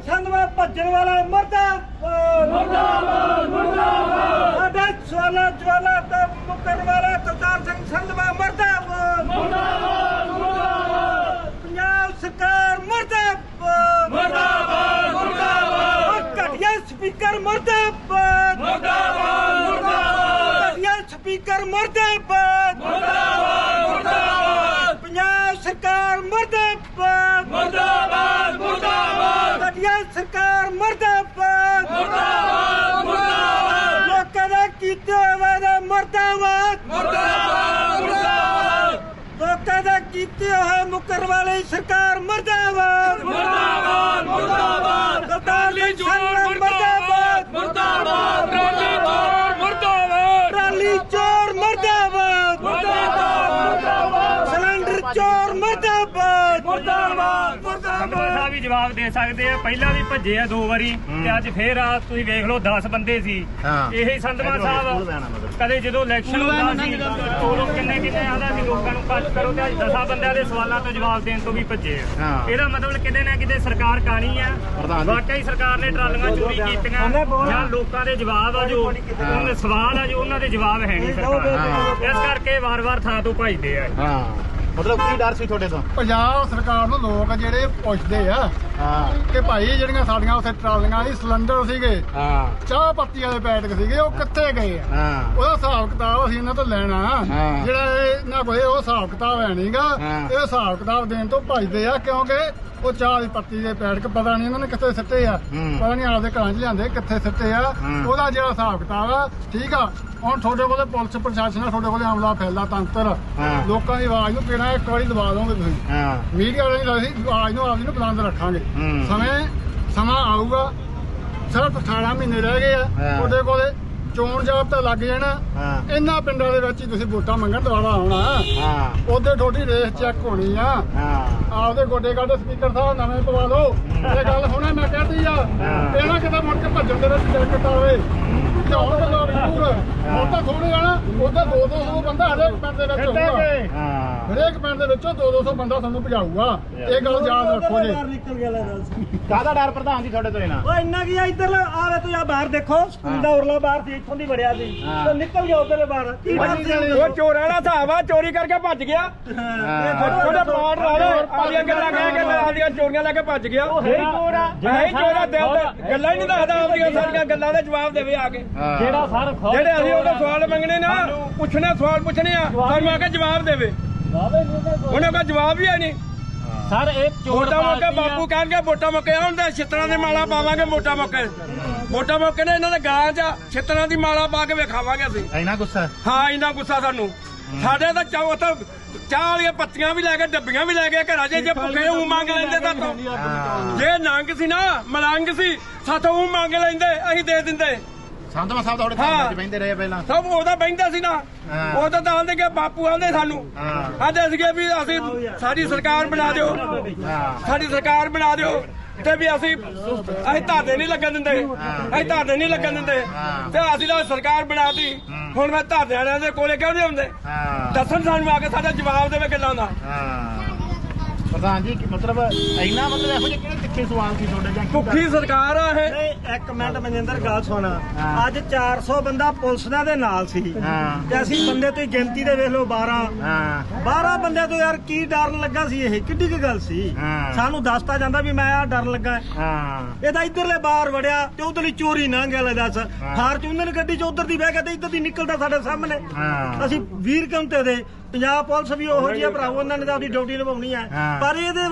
ਸੰਧਵਾ ਭੱਜਣ ਵਾਲਾ ਮਰਦਾਬਾਦ ਮੁਰਦਾਬਾਦ ਮੁਰਦਾਬਾਦ ਸਾਡੇ ਸਵਾਲਾ ਜਵਾਲਾ ਤੇ ਮੁਕਰ ਵਾਲਾ ਸਰਦਾਰ ਸਿੰਘ ਸੰਧਵਾ ਮਰਦਾਬਾਦ ਮੁਰਦਾਬਾਦ ਮੁਰਦਾਬਾਦ ਪੰਜਾਬ ਸਰਕਾਰ ਮਰਦਾਬਾਦ ਮੁਰਦਾਬਾਦ ਮੁਰਦਾਬਾਦ ਉਹ ਘਟਿਆ ਸਪੀਕਰ ਮਰਦਾਬਾਦ ਮੁਰਦਾਬਾਦ ਮੁਰਦਾਬਾਦ ਘਟਿਆ ਸਪੀਕਰ ਮਰਦਾਬਾਦ ਮੁਰਦਾਬਾਦ ਮੁਰਦਾਬਾਦ ਪੰਜਾਬ ਸਰਕਾਰ ਮਰਦਾਬਾਦ ਮੁਰਦਾਬਾਦ ਮੁਰਦਾਬਾਦ। ਘਟਿਆ ਸਰਕਾਰ ਮਰਦਾਬਾਦ ਮੁਰਦਾਬਾਦ ਮੁਰਦਾਬਾਦ। ਲੋਕਾਂ ਦਾ ਕੀਤੇ ਮਰਦਾਬਾਦ ਮੁਰਦਾਬਾਦ ਮੁਰਦਾਬਾਦ ਲੋਕਾਂ ਦਾ ਕੀਤੇ ਹੋਏ ਮੁਕਰ ਵਾਲੀ ਸਰਕਾਰ ਮਰਦਾਬਾਦ ਮੁਰਦਾਬਾਦ ਮੁਰਦਾਬਾਦ ਸਰਦਾਰ ਟਰਾਲੀ ਸਿੰਘ ਚੋਰ ਸੰਧਵਾ ਮੁਰਦਾਬਾਦ ਮੁਰਦਾਬਾਦ ਟਰਾਲੀ ਚੋਰ ਮੁਰਦਾਬਾਦ ਟਰਾਲੀ ਚੋਰ ਮਰਦਾਬਾਦ ਮੁਰਦਾਬਾਦ ਮੁਰਦਾਬਾਦ ਸਿਲੰਡਰ ਚੋਰ ਮਰਦਾਬਾਦ ਮੁਰਦਾਬਾਦ ਸੰਧਵਾ ਮੁਰਦਾਬਾਦ ਸਾਹਿਬ ਵੀ ਜਵਾਬ ਦੇ ਸਕਦੇ ਆ। ਪਹਿਲਾਂ ਵੀ ਭੱਜੇ ਆ ਦੋ ਵਾਰੀ ਤੇ ਅੱਜ ਫੇਰ ਆ ਤੁਸੀਂ ਵੇਖ ਲਓ 10 ਬੰਦੇ ਸੀ। ਹਾਂ। ਇਹੀ ਸੰਧਵਾ ਸਾਹਿਬ ਕਦੇ ਜਦੋਂ ਇਲੈਕਸ਼ਨ ਹੁੰਦਾ ਸੀ ਉਦੋਂ ਕਿੰਨੇ ਕਿੰਨੇ ਆਦਾ ਸੀ ਲੋਕਾਂ ਨੂੰ ਕੱਟ ਕਰੋ ਤੇ ਅੱਜ 10 ਬੰਦਿਆਂ ਦੇ ਸਵਾਲਾਂ ਤੋਂ ਜਵਾਬ ਦੇਣ ਤੋਂ ਵੀ ਭੱਜੇ ਆ। ਹਾਂ। ਇਹਦਾ ਮਤਲਬ ਕਿਤੇ ਨਾ ਕਿਤੇ ਸਰਕਾਰ ਕਾਣੀ ਆ। ਪ੍ਰਧਾਨ ਜੀ। ਵਾਕਈ ਸਰਕਾਰ ਨੇ ਟਰਾਲੀਆਂ ਚੋਰੀ ਕੀਤੀਆਂ ਜਾਂ ਲੋਕਾਂ ਦੇ ਜਵਾਬ ਆ ਜੋ। ਉਹਨਾਂ ਸਵਾਲ ਆ ਜੋ ਉਹਨਾਂ ਦੇ ਜਵਾਬ ਹੈ ਨਹੀਂ ਸਰਕਾਰ। ਇਸ ਕਰਕੇ ਵਾਰ-ਵਾਰ ਥਾਂ ਤੋਂ ਭੱਜਦੇ ਆ ਹਾਂ। ਮਤਲਬ ਕੀ ਡਰ ਸੀ ਤੁਹਾਡੇ ਤੋਂ? ਪੰਜਾਬ ਸਰਕਾਰ ਨੂੰ ਲੋਕ ਜਿਹੜੇ ਪੁੱਛਦੇ ਆ ਹਾਂ ਕਿ ਭਾਈ ਜਿਹੜੀਆਂ ਸਾਡੀਆਂ ਉੱਥੇ ਟਰਾਲੀਆਂ ਸੀ ਸਿਲੰਡਰ ਸੀਗੇ ਹਾਂ ਚਾਹ ਪੱਤੀ ਵਾਲੇ ਪੈਟਕ ਸੀਗੇ ਉਹ ਕਿੱਥੇ ਗਏ ਆ ਹਾਂ ਉਹਦਾ ਹਿਸਾਬ ਕਿਤਾਬ ਅਸੀਂ ਇਹਨਾਂ ਤੋਂ ਲੈਣਾ ਹਾਂ। ਜਿਹੜਾ ਇਹ ਇਹਨਾਂ ਕੋਲੇ ਉਹ ਹਿਸਾਬ ਕਿਤਾਬ ਹੈ ਨਹੀਂਗਾ ਹਾਂ। ਇਹ ਹਿਸਾਬ ਕਿਤਾਬ ਦੇਣ ਤੋਂ ਭੱਜਦੇ ਆ ਕਿਉਂਕਿ ਉਹ ਚਾਹ ਦੀ ਪੱਤੀ ਦੇ ਪੈਟਕ ਪਤਾ ਨਹੀਂ ਇਹਨਾਂ ਨੇ ਕਿੱਥੇ ਸਿੱਟੇ ਆ ਹੂੰ। ਪਤਾ ਨਹੀਂ ਆਪਦੇ ਘਰਾਂ 'ਚ ਲਿਆਂਦੇ ਕਿੱਥੇ ਸਿੱਟੇ ਆ ਹੂੰ। ਉਹਦਾ ਜਿਹੜਾ ਹਿਸਾਬ ਕਿਤਾਬ ਆ ਠੀਕ ਆ ਹੁਣ ਤੁਹਾਡੇ ਕੋਲੇ ਪੁਲਿਸ ਪ੍ਰਸ਼ਾਸਨ ਆ ਤੁਹਾਡੇ ਕੋਲੇ ਆਮਲਾ ਫੈਲਾ ਤੰਤਰ ਹਾਂ। ਲੋਕਾਂ ਦੀ ਆਵਾਜ਼ ਨੂੰ ਕਿਹੜਾ ਇੱਕ ਵਾਰੀ ਦਬਾ ਦੋਗੇ ਤੁਸੀਂ ਹਾਂ ਮੀਡੀਆ ਵਾਲੇ ਅਸੀਂ ਆਵਾਜ਼ ਨੂੰ ਆਪਦੀ ਨੂੰ ਬੁਲੰਦ ਰੱਖਾਂਗੇ। ਸਮੇਂ ਸਮਾਂ ਆਊਗਾ। ਸਿਰਫ 18 ਮਹੀਨੇ ਰਹਿ ਗਏ ਆ। ਉਹਦੇ ਕੋਲੇ ਚੋਣ ਜਾਬਤਾ ਲੱਗ ਜਾਣਾ। ਇਹਨਾਂ ਪਿੰਡਾਂ ਦੇ ਵਿੱਚ ਹੀ ਤੁਸੀਂ ਵੋਟਾਂ ਮੰਗਣ ਦੁਆਰਾ ਆਉਣਾ। ਹਾਂ। ਉਹਦੇ ਥੋੜੀ ਰੇਸ ਚੈੱਕ ਹੋਣੀ ਆ। ਆਪਦੇ ਗੋਡੇ ਗਾਡੇ ਸਪੀਕਰ ਸਾਹਿਬ ਨਵੇਂ ਪਵਾ ਲਓ। ਇਹ ਗੱਲ ਹੁਣੇ ਮੈਂ ਕਹਿਤੀ ਆ। ਹਾਂ। ਇਹ ਨਾ ਕਿਤੇ ਮੁੜ ਕੇ ਭੱਜਣ ਦੇ ਵਿੱਚ ਦਿੱਕਤ ਆਵੇ। ਜਾਉਣ ਦਾ ਜ਼ਰੂਰ ਹੁਣ ਤਾਂ ਥੋੜੇ ਜਾਣਾ ਉਹਦਾ 2-200 ਬੰਦਾ ਹਰੇਕ ਪਿੰਡ ਦੇ ਵਿੱਚ ਹੋਊਗਾ। ਹਰੇਕ ਪਿੰਡ ਦੇ ਵਿੱਚੋਂ 2-200 ਬੰਦਾ ਤੁਹਾਨੂੰ ਭਜਾਊਗਾ। ਇਹ ਗੱਲ ਯਾਦ ਰੱਖੋ ਜੀ। ਨਿਕਲ ਗਿਆ ਲੈ ਦੱਸ। ਕਾਹਦਾ ਡਰ ਪ੍ਰਧਾਨ ਜੀ ਤੁਹਾਡੇ ਤੋਂ ਇਹਨਾਂ ਓ ਇੰਨਾ ਕੀ ਆ ਇੱਧਰ? ਆਵੇ ਤੂੰ ਆ ਬਾਹਰ ਦੇਖੋ। ਸਕੂਲ ਦਾ ਉਰਲਾ ਬਾਹਰ ਸੀ ਇੱਥੋਂ ਦੀ ਵੜਿਆ ਸੀ। ਤੇ ਨਿਕਲ ਗਿਆ ਉਧਰਲੇ ਬਾਹਰ। ਕੀ ਬਾਤ ਸੀ ਉਹ ਚੋਰਾਂ ਦਾ ਹਿਸਾਬ ਆ ਚੋਰੀ ਕਰਕੇ ਭੱਜ ਗਿਆ। ਉਹਦਾ ਪਲਾਟ ਲਾ ਲਓ। ਆਪਦੀਆਂ ਗੱਲਾਂ ਕਹਿ ਕੇ ਆਪਦੀਆਂ ਚੋਰੀਆਂ ਲੈ ਕੇ ਭੱਜ ਗਿਆ। ਉਹ ਹੈ ਚੋਰ ਹੈ ਚੋਰਾ ਦਿਲ ਗੱਲਾਂ ਹੀ ਨਹੀਂ ਦੱਸਦਾ ਆਪਦੀਆਂ ਸਾਰੀਆਂ ਗੱਲਾਂ ਦੇ ਜਵਾਬ ਦੇਵੇ ਆ ਕੇ। ਜਿਹੜਾ ਸਰ ਜਿਹੜੇ ਅਸੀਂ ਉਹਦਾ ਸਵਾਲ ਮੰਗਣੇ ਨਾ ਪੁੱਛਣੇ ਸਵਾਲ ਪੁੱਛਣੇ ਆ ਸਾਨੂੰ ਆ ਕੇ ਜਵਾਬ ਦੇਵੇ। ਉਹਨੇ ਕਹਾ ਜਵਾਬ ਹੀ ਹੈ ਨਹੀਂ। ਸਰ ਇਹ ਵੋਟਾਂ ਮੌਕੇ ਬਾਪੂ ਕਹਿਣਗੇ ਵੋਟਾਂ ਮੌਕੇ ਆਉਣ ਦੇ ਛਿੱਤਰਾਂ ਦੀ ਮਾਲਾ ਪਾਵਾਂਗੇ ਵੋਟਾਂ ਮੌਕੇ। ਵੋਟਾਂ ਮੌਕੇ ਨੇ ਇਹਨਾਂ ਦੇ ਗਾਂ 'ਚ ਛਿੱਤਰਾਂ ਦੀ ਮਾਲਾ ਪਾ ਕੇ ਵਿਖਾਵਾਂਗੇ ਅਸੀਂ। ਇੰਨਾ ਗੁੱਸਾ? ਹਾਂ ਇੰਨਾ ਗੁੱਸਾ ਸਾਨੂੰ। ਸਾਡੇ ਤਾਂ ਚਾਹ ਤਾਂ ਚਾਹ ਵਾਲੀਆਂ ਪੱਤੀਆਂ ਵੀ ਲੈ ਕੇ ਡੱਬੀਆਂ ਵੀ ਲੈ ਕੇ ਘਰਾਂ 'ਚ ਜੇ ਭੁੱਖੇ ਉਹ ਮੰਗ ਲੈਂਦੇ ਤਾਂ ਤੋਂ। ਜੇ ਨੰਗ ਸੀ ਨਾ ਮਲੰਗ ਸੀ ਸਾਥੋਂ ਉਹ ਮੰਗ ਲੈਂਦੇ ਅਸੀਂ ਦੇ ਦਿੰਦੇ। ਸੰਧਵਾ ਸਾਹਿਬ ਤੁਹਾਡੇ ਹਾਂ। ਸਾਹਮਣੇ ਬੈਠੇ ਰਹੇ ਪਹਿਲਾਂ। ਸਭ ਉਹਦਾ ਬਹਿੰਦਾ ਸੀ ਨਾ। ਹਾਂ। ਉਹ ਤਾਂ ਆਂਦੇ ਕਿ ਬਾਪੂ ਆਂਦੇ ਸਾਨੂੰ। ਹਾਂ। ਆਂਦੇ ਸੀਗੇ ਵੀ ਅਸੀਂ ਸਾਡੀ ਸਰਕਾਰ ਬਣਾ ਦਿਓ। ਹਾਂ। ਸਾਡੀ ਸਰਕਾਰ ਬਣਾ ਦਿਓ ਤੇ ਵੀ ਅਸੀਂ ਅਸੀਂ ਧਰਨੇ ਨਹੀਂ ਲੱਗਣ ਦਿੰਦੇ। ਅਸੀਂ ਧਰਨੇ ਨਹੀਂ ਲੱਗਣ ਦਿੰਦੇ। ਹਾਂ। ਤੇ ਅਸੀਂ ਤਾਂ ਸਰਕਾਰ ਬਣਾਤੀ ਹੁਣ ਮੈਂ ਧਰਨੇ ਵਾਲਿਆਂ ਦੇ ਕੋਲੇ ਕਿਉਂ ਨਹੀਂ ਆਉਂਦੇ? ਹਾਂ। ਦੱਸਣ ਸਾਨੂੰ ਆ ਕੇ ਸਾਡਾ ਜਵਾਬ ਦੇਵੇ ਗੱਲਾਂ ਦਾ। ਹਾਂ। ਪ੍ਰਧਾਨ ਜੀ ਕੀ ਮਤਲਬ ਇੰਨਾ ਮਤਲਬ ਇਹੋ ਜਿਹੇ ਕਿਹੜੇ ਤਿੱਖੇ ਸਵਾਲ ਸੀ ਤੁਹਾਡੇ ਜਾਂ ਕੀ ਭੁੱਖੀ ਸਰਕਾਰ ਆ ਇਹ। ਨਹੀਂ ਇੱਕ ਮਿੰਟ ਮਨਿੰਦਰ ਗੱਲ ਸੁਣ। ਹਾਂ। ਅੱਜ 400 ਬੰਦਾ ਪੁਲਿਸ ਦਾ ਦੇ ਨਾਲ ਸੀ। ਹਾਂ। ਤੇ ਅਸੀਂ ਬੰਦੇ ਤੁਸੀਂ ਗਿਣਤੀ ਦੇ ਵੇਖ ਲਓ 12 ਹਾਂ। 12 ਬੰਦਿਆਂ ਤੋਂ ਯਾਰ ਕੀ ਡਰ ਲੱਗਾ ਸੀ ਇਹ? ਕਿੱਡੀ ਕੀ ਗੱਲ ਸੀ? ਹਾਂ। ਸਾਨੂੰ ਦੱਸਤਾ ਜਾਂਦਾ ਵੀ ਮੈਂ ਆ ਡਰ ਲੱਗਾ। ਹੈ। ਹਾਂ ਇਹਦਾ ਇੱਧਰਲੇ ਬਾਹਰ ਵੜਿਆ ਤੇ ਉਧਰਲੀ ਚੋਰੀ ਨਾ ਗਿਆ ਲੈ ਦੱਸ। ਫਾਰਚੂਨਰ ਗੱਡੀ ਚ ਉਧਰ ਦੀ ਬਹਿ ਗਿਆ ਤੇ ਇੱਧਰ ਦੀ ਨਿਕਲਦਾ ਸਾਡੇ ਸਾਹਮਣੇ। ਹਾਂ। ਅਸੀਂ ਵੀਰ ਘੰਟੇ ਦੇ? ਪੰਜਾਬ ਪੁਲਿਸ ਵੀ ਉਹੋ ਜਿਹੀ ਆ ਭਰਾਵੋ ਉਹਨਾਂ ਨੇ ਤਾਂ ਆਪਣੀ ਡਿਊਟੀ ਨਿਭਾਉਣੀ ਹੈ ਹਾਂ। ਪਰ ਇਹਦੇ